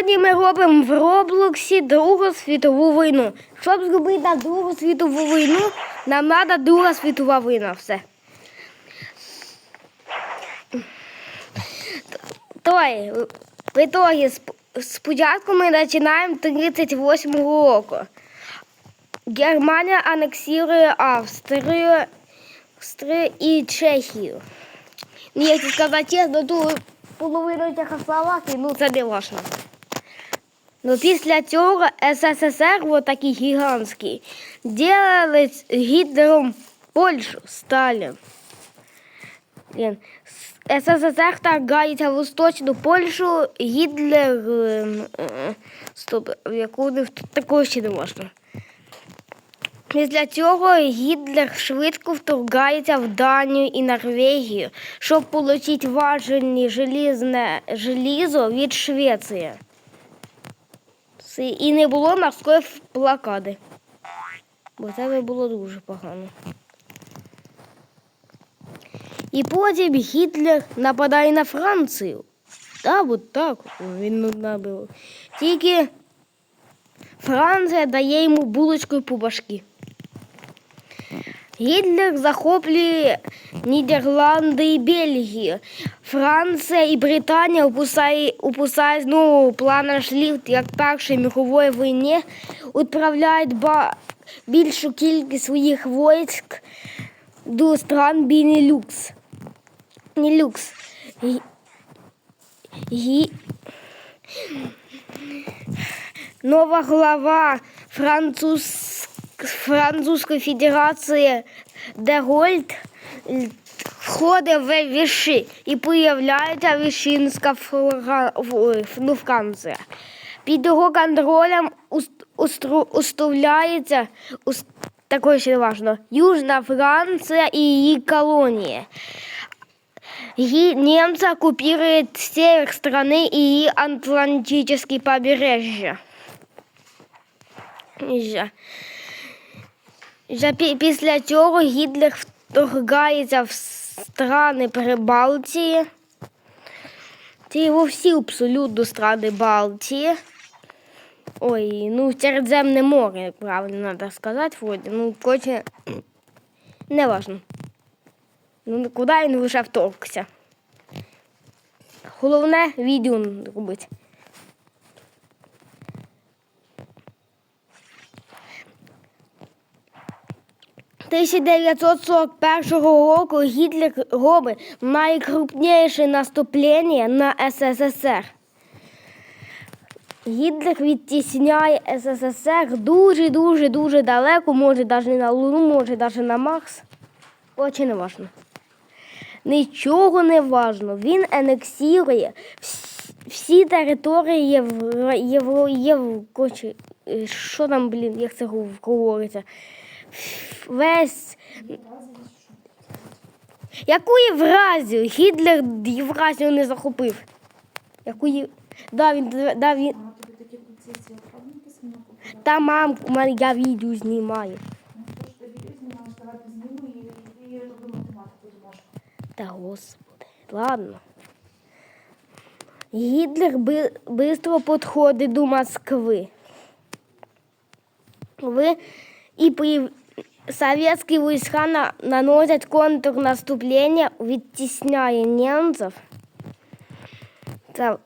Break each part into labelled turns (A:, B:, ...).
A: Сьогодні ми робимо в Роблоксі Другу світову війну. Щоб зробити на Другу світову війну, нам треба Друга світова війна. Все. Той, в итогі, сп- спочатку ми починаємо 38 року. Германія анексує Австрію, Австрію і Чехію. Ну, якщо сказати чесно, ту половину Чехословакії, ну це не важно. Ну, після цього СССР, вот такий гігантський, делали з Гітлером Польщу, Сталін. СССР вторгається в Восточну Польщу, Гітлер... е, е, Стоп, яку такого ще не можна. Після цього Гітлер швидко вторгається в Данію і Норвегію, щоб отримати желізне желізо від Швеції. І не було морської блокади. Бо це було дуже погано. І потім Гітлер нападає на Францію. Та от так він набив. Тільки Франція дає йому булочкою по башки. Гітлер захоплює Нідерланди і Бельгію. Франція і Британія упускають упускає знову план шліфт, як в Першій міровій війні, відправляють ба- більшу кількість своїх військ до стран Бенелюкс. Нелюкс. Гі- гі- Нова глава француз... Французької Федерації Дегольд входить в віші і появляється Вішинська флора... в- ну, Франція. Під його контролем уст- устру- уставляється ус- такое ще не важно, Южна Франція і її колонії. И немцы оккупируют север страны и ее Атлантические побережья. Вже. Після цього Гітлер вторгається в страни Прибалтії. Це його всі абсолютно страни Балтії. Ой, ну Середземне море, як правильно треба сказати, вроді. Ну, коротше, не важно. Ну, куди він лише вторгся. Головне відео робити. – 1941 року Гітлер робить найкрупніше наступлення на СССР. Гітлер відтісняє СССР дуже-дуже-дуже далеко, може навіть на Луну, може навіть на Марс. Очень не важно. Нічого не важно. Він анексує всі території Євро... Євро... Євро... е, Що там, блін, як це говориться? Весь. Яку Євразію? Гітлер Євразію не захопив. Яку Є... да, він, да, він... Та мам, у мене я відео знімаю. Та господи, ладно. Гітлер бистро підходить до Москви. Ви і при совєтські війська на, наносять контрнаступлення, відтісняє німців. Та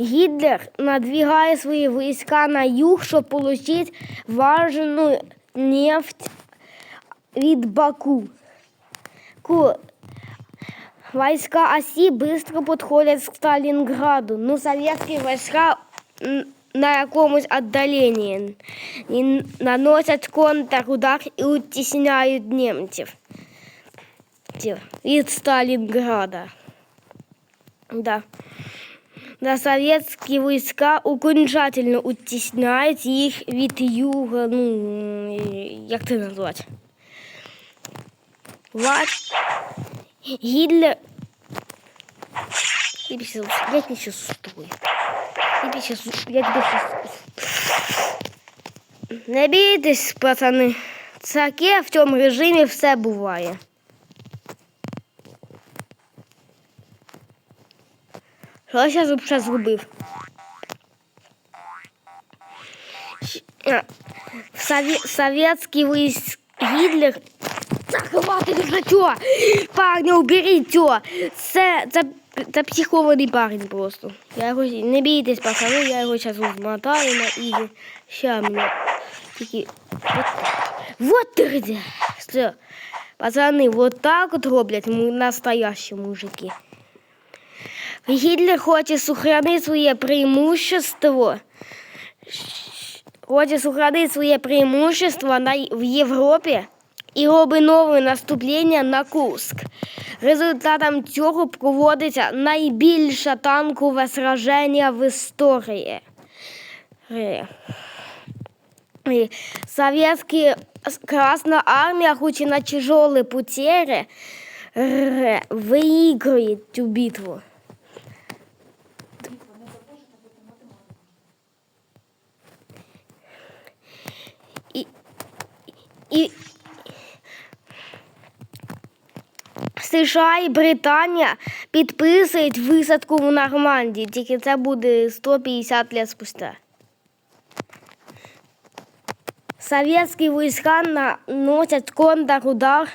A: Гітлер надвигає свої війська на юг, щоб отримати важну нефть від Баку. Ку- Войска оси быстро подходят к Сталинграду, но советские войска м, на якомусь віддаленні і наносять контрудар і утісняють німців Ті- від Сталінграда. Да. Да, советские войска окончательно утісняють їх від юга, ну, як це назвати? Влад... Гитлер... Я тебе сейчас, Не бійся, я тебе щас... Не бійтесь, пацани. В цьому режиме все бывает. Що я зараз зробив? Э, сове... Советский войск Гитлер захватили на чё? Парни, убери чё? Це, це це психований парень просто. Я його, не бійтесь, пацани, я його зараз змотаю на ізі. Ща мене. Тільки. Вот, вот где. Все. Пацани, вот так от роблять му- настоящі мужики. Гітлер хоче сохранити своє преимущество. Хоче сохранити своє преимущество на, в Європі і робить нове наступлення на Курск. Результатом цього проводиться найбільше танкове сраження в історії. Е. И Советские с- Красная Армия, хоть и на тяжелые потери, р- выиграет эту битву. США і Британія підписують висадку в Нормандії, тільки це буде 150 лет спустя. Советські війська наносять контрудар,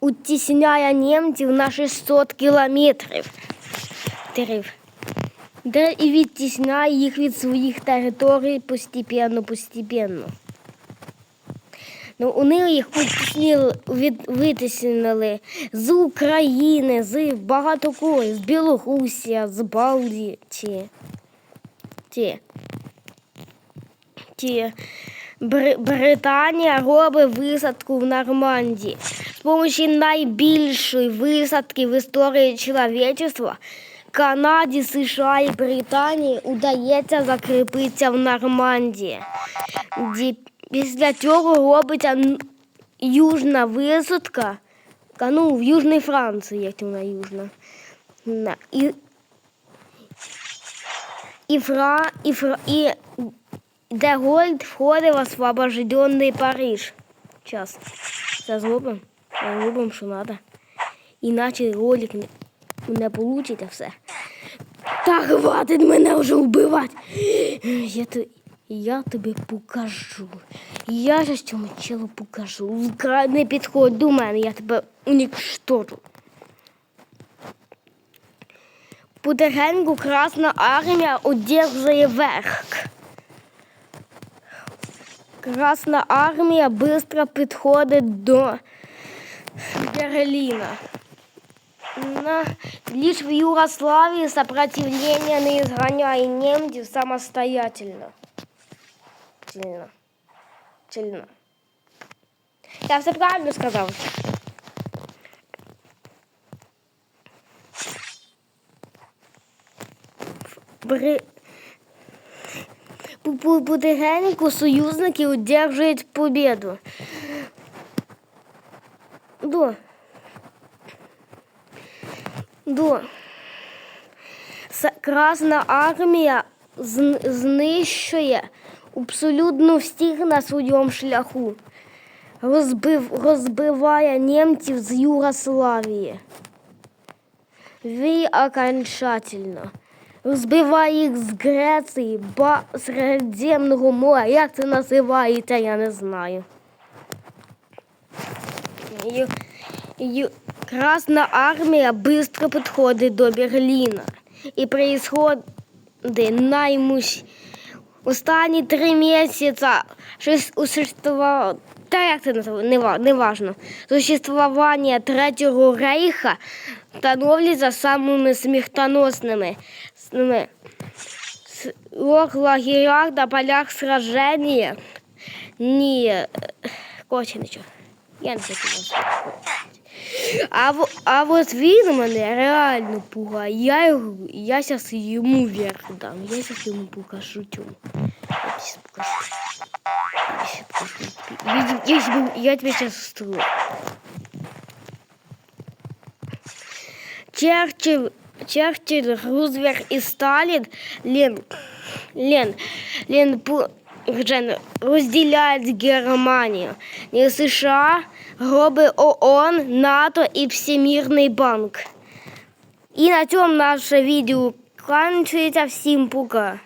A: утісняє німців на 600 кілометрів. Де і відтісняє їх від своїх територій постепенно, постепенно. Ну, вони їх від, витіснили з України, з багато кого, з Білорусі, з Балтії. Ті. Ті. Бр- Британія робить висадку в Нормандії. З допомогою найбільшої висадки в історії чоловічества Канаді, США і Британії удається закріпитися в Нормандії. Після цього робиться южна висадка. Ну, в Южній Франції, як вона южна. На- І, і, Фра, і, Фра, і де Гольд входить в освобожденний Париж. Час. Це зробимо. Зробимо, що треба. Іначе ролик не, не вийде все. Та хватить мене вже вбивати. Я, то, я тобі покажу. Я ж цьому челу покажу. Не підходь до мене, я тебе уничтожу. Потихеньку Красна армія одержує верх. Красна армія швидко підходить до Берліна. На, лишь в Югославии сопротивление не изгоняет немцев самостоятельно. Сильно. Сильно. Я все правильно сказал. Бри... По- по- Потихеньку союзники одержують победу. Да. С- Красна армія зн- знищує абсолютно всіх на своєму шляху. Розбив, розбиває німців з Югославії. Ви окончательно. Розбиває їх з Греції, ба Середземного моря. Як це називається, я не знаю. Ю- Ю- Красна армія швидко підходить до Берліна. І происходить наймусь. Останні три місяці щось существувало, та як це називається, не, важно. Существування Третього рейха становляться самими сміхтоносними. Сними. В лагерях на полях сраження. Ні, е, коротше нічого. Я не хочу. А, в- а от він мене реально пугає. Я, його- я зараз йому вверх дам. Я зараз йому покажу цьому. Я сейчас покажу. Я сейчас покажу. Я, я, тебе- я тебе сейчас устрою. Черчилль, Черчилль, Рузвельт і Сталін Лен, Лен, Лен, Пу- Жен, розділяють Германію. І США, гроби ООН, НАТО і Всемірний банк. І на цьому наше відео кончується. Всім пока.